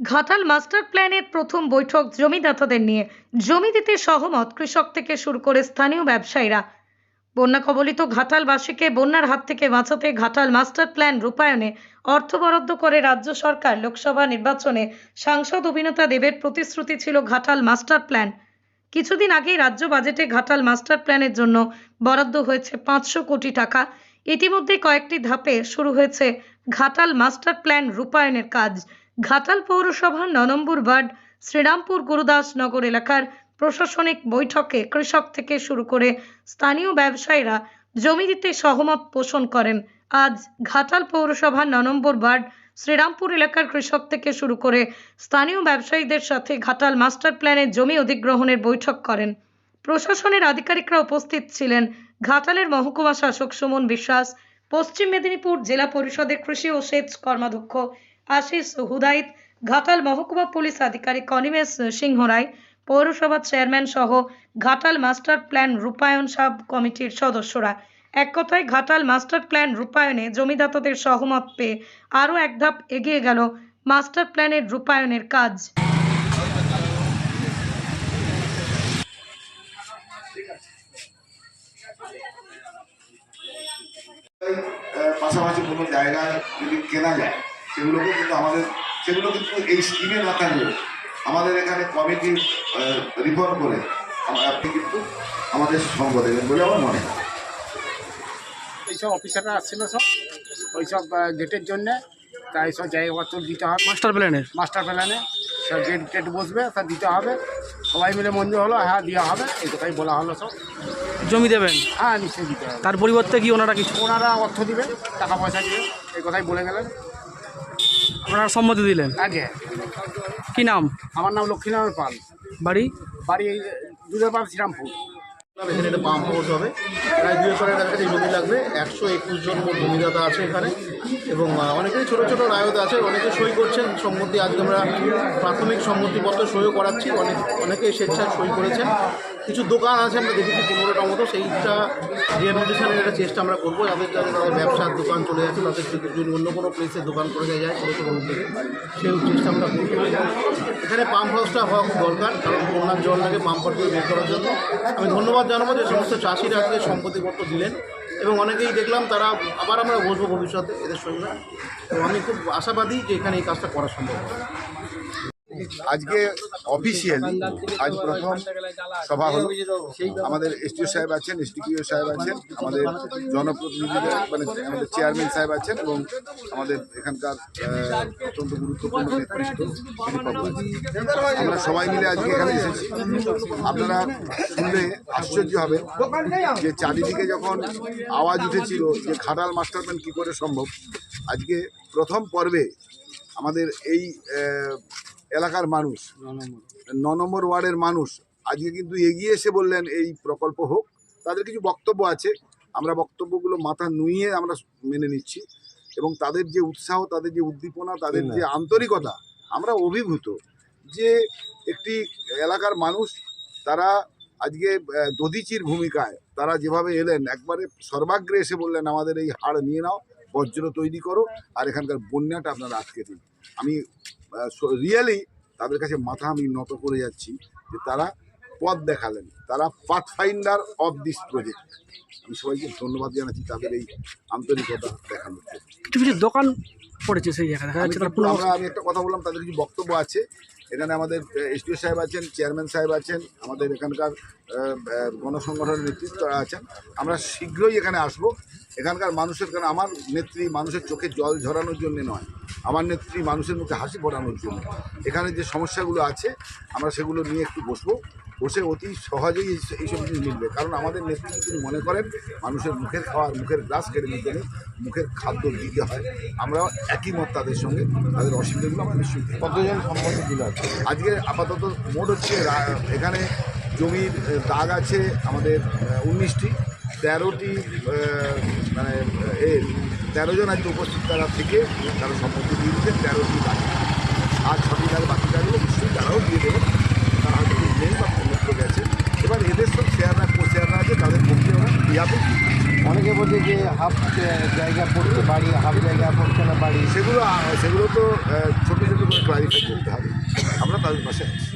Ghatal master প্ল্যানের প্রথম বৈঠক জমিদাতাদের নিয়ে। জমি দিতে সহমত কৃষক থেকে শুরু করে স্থানীয় ব্যবসায়ীরা। বন্যা কবলিত ঘাটালবাসীকে বন্যার হাত থেকে বাঁচাতে ঘাটাল মাস্টার প্ল্যান রূপায়ণে অর্থ বরাদ্দ করে রাজ্য সরকার লোকসভা নির্বাচনে সাংসদ অভিনেতা দেবের প্রতিশ্রুতি ছিল ঘাটাল মাস্টার প্ল্যান। কিছুদিন আগেই রাজ্য বাজেটে ঘাটাল মাস্টার প্ল্যানের জন্য বরাদ্দ হয়েছে পাঁচশো কোটি টাকা। ইতিমধ্যে কয়েকটি ধাপে শুরু হয়েছে ঘাটাল মাস্টার প্ল্যান রূপায়ণের কাজ। ঘাটাল পৌরসভার ন নম্বর ওয়ার্ড, শ্রীরামপুর গুরুদাস নগর এলাকার প্রশাসনিক বৈঠকে কৃষক থেকে শুরু করে স্থানীয় ব্যবসায়ীরা জমি দিতে সহমত পোষণ করেন। আজ ঘাটাল পৌরসভার ন নম্বর ওয়ার্ড, শ্রীরামপুর এলাকার কৃষক থেকে শুরু করে স্থানীয় ব্যবসায়ীদের সাথে ঘাটাল মাস্টার প্ল্যানের জমি অধিগ্রহণের বৈঠক করেন। প্রশাসনের আধিকারিকরা উপস্থিত ছিলেন ঘাটালের মহকুমা শাসক সুমন বিশ্বাস, পশ্চিম মেদিনীপুর জেলা পরিষদের কৃষি ও সেচ কর্মাধ্যক্ষ আশিস হুদাইত ঘাটাল মহকুমা পুলিশ আধিকারিক অনিমেষ সিংহ রায় পৌরসভার চেয়ারম্যান সহ ঘাটাল মাস্টার প্ল্যান রূপায়ণ সাব কমিটির সদস্যরা। এক কথায়, ঘাটাল মাস্টার প্ল্যান রূপায়ণে জমিদাতাদের সহমত পেয়ে আরও এক ধাপ এগিয়ে গেল মাস্টার প্ল্যানের রূপায়ণের কাজ। পাশাপাশি কোনো জায়গায় যদি কেনা যায় সেগুলোকে কিন্তু আমাদের সেগুলো কিন্তু এই স্কিমে না থাকলেও আমাদের এখানে কমিটি রিফর্ম করে আপনি কিন্তু আমাদের সঙ্গ দেবেন বলে আমার মনে হয়। এইসব অফিসাররা আসছিল সব। ওইসব গেটের জন্যে তাই সব জায়গাপত্র দিতে হবে। মাস্টার প্ল্যানে মাস্টার প্ল্যানে সব গেট টেট বসবে তা দিতে হবে। সবাই মিলে মঞ্জুর হলো হ্যাঁ দেওয়া হবে এই কথাই বলা হলো সব। জমি দেবেন? হ্যাঁ নিশ্চয়ই দিতে হবে। তার পরিবর্তে কি ওনারা কিছু ওনারা অর্থ দিবে টাকা পয়সা দিবে এই কথাই বলে গেলেন। ওনারা সম্মতি দিলেন? আগে। কি নাম? আমার নাম লক্ষ্মীনারায়ণ পাল। বাড়ি? বাড়ি এই দুধের পাল শ্রীরামপুর এখানে একটা পাম্প হাউস হবে। প্রায় দুই একরের কাছাকাছি জমি লাগবে। একশো একুশ জন মোট জমিদাতা আছে এখানে। এবং আহ, অনেকেরই ছোটো ছোটো রায়ত আছে। অনেকে সই করছেন। সম্মতি আজকে আমরা প্রাথমিক সম্মতিপত্র সইও করাচ্ছি। অনেক অনেকে স্বেচ্ছায় সই করেছেন। কিছু দোকান আছে, আমরা দেখেছি পনেরোটা মতো। সেইটা রিহ্যাবিলিটেশনের একটা চেষ্টা আমরা করব। যাদের যাদের তাদের ব্যবসার দোকান চলে যাচ্ছে, তাদের যদি অন্য কোনো প্লেসে দোকান করে দেওয়া যায় ছোটো উদ্যোগে সেই চেষ্টা আমরা করব। এখানে পাম্প হাউসটা হওয়া খুব দরকার, কারণ বন্যার জল লাগে পাম্প হাউসগুলো বের করার জন্য। আমি ধন্যবাদ জানাব যে সমস্ত চাষিরা আজকে সম্পত্তিপত্র দিলেন, এবং অনেকেই দেখলাম তারা আবার আমরা বসবো ভবিষ্যতে এদের সঙ্গে। তো আমি খুব আশাবাদী যে এখানে এই কাজটা করা সম্ভব আজকে অফিসিয়ালি আজ প্রথম সভা হলো। আমাদের এসডিও সাহেব আছেন এসডিপিও সাহেব আছেন, আমাদের জনপ্রতিনিধিদের মানে আমাদের চেয়ারম্যান সাহেব আছেন এবং আমাদের এখানকার অত্যন্ত গুরুত্বপূর্ণ নেতৃত্ব আমরা সবাই মিলে আজকে এখানে এসেছি। আপনারা শুনলে আশ্চর্য হবে যে চারিদিকে যখন আওয়াজ উঠেছিল যে খাটাল মাস্টার প্ল্যান কী করে সম্ভব, আজকে প্রথম পর্বে আমাদের এই এলাকার মানুষ ন নম্বর ওয়ার্ডের মানুষ আজকে কিন্তু এগিয়ে এসে বললেন এই প্রকল্প হোক। তাদের কিছু বক্তব্য আছে। আমরা বক্তব্যগুলো মাথা নুইয়ে আমরা মেনে নিচ্ছি এবং তাদের যে উৎসাহ তাদের যে উদ্দীপনা তাদের যে আন্তরিকতা আমরা অভিভূত যে একটি এলাকার মানুষ তারা আজকে দধিচির ভূমিকায় তারা যেভাবে এলেন একবারে সর্বাগ্রে এসে বললেন আমাদের এই হাড় নিয়ে নাও। বজ্র তৈরি করো আর এখানকার বন্যাটা আপনারা আটকে দিন। আমি রিয়েলি তাদের কাছে মাথা আমি নত করে যাচ্ছি যে তারা পথ দেখালেন। তারা path finder of this project. আমি সবাইকে ধন্যবাদ জানাচ্ছি তাদের এই আন্তরিকতা দেখানোর জন্য। কিছু দোকান পড়েছে সেই কিন্তু পুরো আমরা আমি একটা কথা বললাম তাদের কিছু বক্তব্য আছে। এখানে আমাদের এসডিও সাহেব আছেন চেয়ারম্যান সাহেব আছেন আমাদের এখানকার গণসংগঠনের নেতৃত্বরা আছেন। আমরা শীঘ্রই এখানে আসব। এখানকার মানুষের কারণ আমার নেত্রী মানুষের চোখে জল ঝরানোর জন্য নয় আমার নেত্রী মানুষের মুখে হাসি ফোটানোর জন্য। এখানে যে সমস্যাগুলো আছে আমরা সেগুলো নিয়ে একটু বসবো। বসে অতি সহজেই এই- এইসব জিনিস মিলবে। কারণ আমাদের নেত্রী তিনি মনে করেন মানুষের মুখের খাওয়ার মুখের গ্লাস কেড়ে নিতে নেই মুখের খাদ্য দিতে হয়। আমরাও একই মত তাদের সঙ্গে। তাদের অসুবিধাগুলো আমরা নিশ্চয়ই। কতজন সম্মতি দিল আজকে? আপাতত মোট হচ্ছে এখানে জমির দাগ আছে আমাদের উনিশটি। তেরোটি মানে এ তেরো জন আজকে উপস্থিত তারা থেকে তারা সম্পত্তি দিয়ে দিচ্ছেন তেরোটি বাকি। আর ছটি দাগ বাকি থাকলে নিশ্চয়ই তারাও দিয়ে দেবেন। ইয়াতে অনেকে বলছে যে হাফ জায়গা পড়ছে বাড়ি হাফ জায়গা পড়ছে না বাড়ি? সেগুলো সেগুলো তো ছোটো ছোটো করে ক্লারিফাই করতে হবে। আমরা তাদের পাশে আছি।